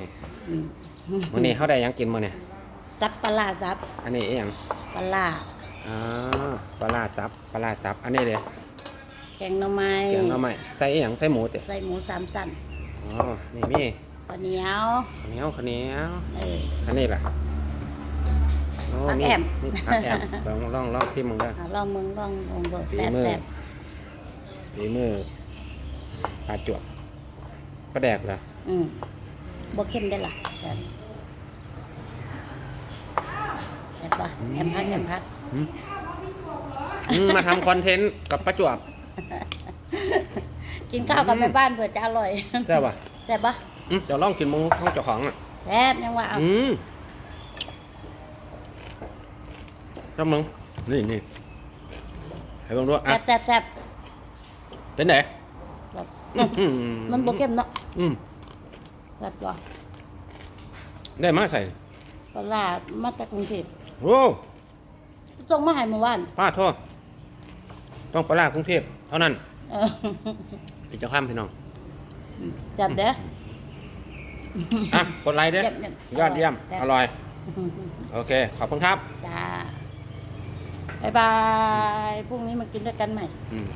นี่อืมมื้อนี้เฮาได้หยังกินมื้อนี้ซับปลาร้าซับอันนี้อีหยังปลาร้าอ๋อปลาร้าสับปลาร้าสับอันนี้เด้แกงหน่อไม้แกงหน่อไม้ใส่อีหยังใส่หมูติใส่หมูสามสั้นอ๋อนี่มีข้าวเหนียวข้าวเหนียวข้าวเหนียวเอออันนี้ล่ะโอ้ผักมีแอมมีผักแอมลองลองลองชิมมึงเด้ออะลองมึงลองลองเบิกฝีแซ่บมือแซ่บฝีมือปลาจวบปลาแดกเหรออืม บ่เข้มได้ล่ะแซ่บแซ่บป่ะแอมพักแอมพักอืมอืมมาทำคอนเทนต์กับปลาจวบ กินข้าวกับแม่บ้านเผื่อจะอร่อยใช่ป่ะแซ่บปะอืมเดี๋ยวลองกินหมูของเจ้าของอะแซ่บยังว่าเอาอืมครับมึงนี่นี่ให้ลองดูอะแซ่บแซ่บแซ่บเป็นไหนแซ่บอืมมันบ่เข้มเนาะอืม แซ่บป่ะได้มาใส่ปลาร้ามาจากกรุงเทพโอ้ส่งมาให้เมื่อวานป้าโทษต้องปลาร้ากรุงเทพเท่านั้นเออเป็นเจ้าข้ามพี่น้องจับเด้ออะกดไลค์เด้อเยี่ยมเยี่ยมยอดเยี่ยมแซ่บอร่อย โอเค ขอบคุณครับ จ้าบ๊ายบาย พรุ่งนี้มากินด้วยกันใหม่อืม